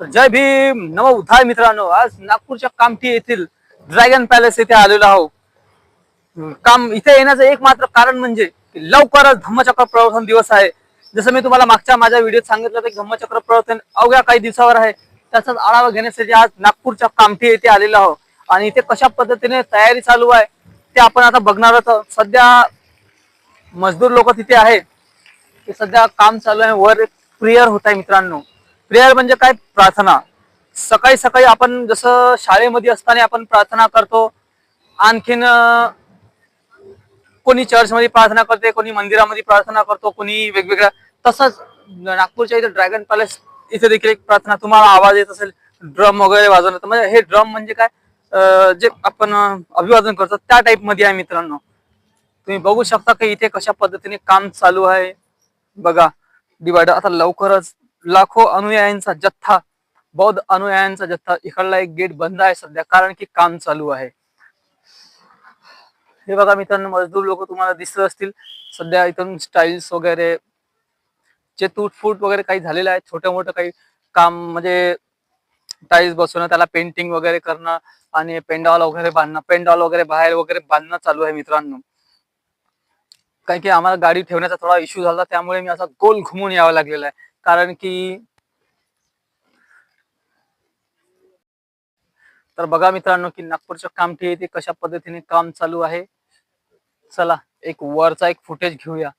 जय भीम. नव उधाय मित्रांनो. आज नागपूरच्या कामठी येथील ड्रॅगन पॅलेस येथे आलेलो आहो काम इथे येण्याचं एक मात्र कारण म्हणजे लवकरच धम्मचक्र प्रवर्तन दिवस आहे. जसं मी तुम्हाला मागच्या माझ्या व्हिडिओत सांगितलं की धम्मचक्र प्रवर्तन अवघ्या काही दिवसावर आहे. त्याचाच आढावा घेण्यासाठी आज नागपूरच्या कामठी येथे आलेलो आहोत. आणि इथे कशा पद्धतीने तयारी चालू आहे ते आपण आता बघणार आहोत. सध्या मजदूर लोक तिथे आहे ते सध्या काम चालू आहे. वर एक प्रेयर होत आहे मित्रांनो. प्रेयर म्हणजे काय? प्रार्थना. सकाळी सकाळी आपण जसं शाळेमध्ये असताना आपण प्रार्थना करतो आणखीन कोणी चर्चमध्ये प्रार्थना करते कोणी मंदिरामध्ये प्रार्थना करतो कोणी वेगवेगळ्या तसंच नागपूरच्या इथे ड्रॅगन पॅलेस इथे देखील एक प्रार्थना तुम्हाला आवाज येत असेल ड्रम वगैरे वाजवणं. तर म्हणजे हे ड्रम म्हणजे काय? जे आपण अभिवादन करतो त्या टाइपमध्ये आहे मित्रांनो. तुम्ही बघू शकता की इथे कशा पद्धतीने काम चालू आहे. बघा डिवायडर आता लवकरच लाखो अनुयायांचा जथ्था बौद्ध अनुयायांचा जथ्था इकडला एक गेट बंद आहे सध्या कारण की काम चालू आहे. हे बघा मित्रांनो मजदूर लोक तुम्हाला दिसत असतील. सध्या इथून स्टाईल्स वगैरे जे तूटफूट वगैरे काही झालेलं आहे छोटं मोठं काही काम म्हणजे टाईल्स बसवणं त्याला पेंटिंग वगैरे करणं आणि पेंडॉल वगैरे बांधणं पेंडॉल वगैरे बाहेर वगैरे बांधणं चालू आहे मित्रांनो. कारण की आम्हाला गाडी ठेवण्याचा थोडा इश्यू झाला त्यामुळे मी असा गोल घुमून यावं लागलेला आहे. कारण की तर बघा मित्रांनो की नागपूरच्या कामठी येथे कशा पद्धतीने काम चालू आहे. चला एक वरचा एक फुटेज घेऊया.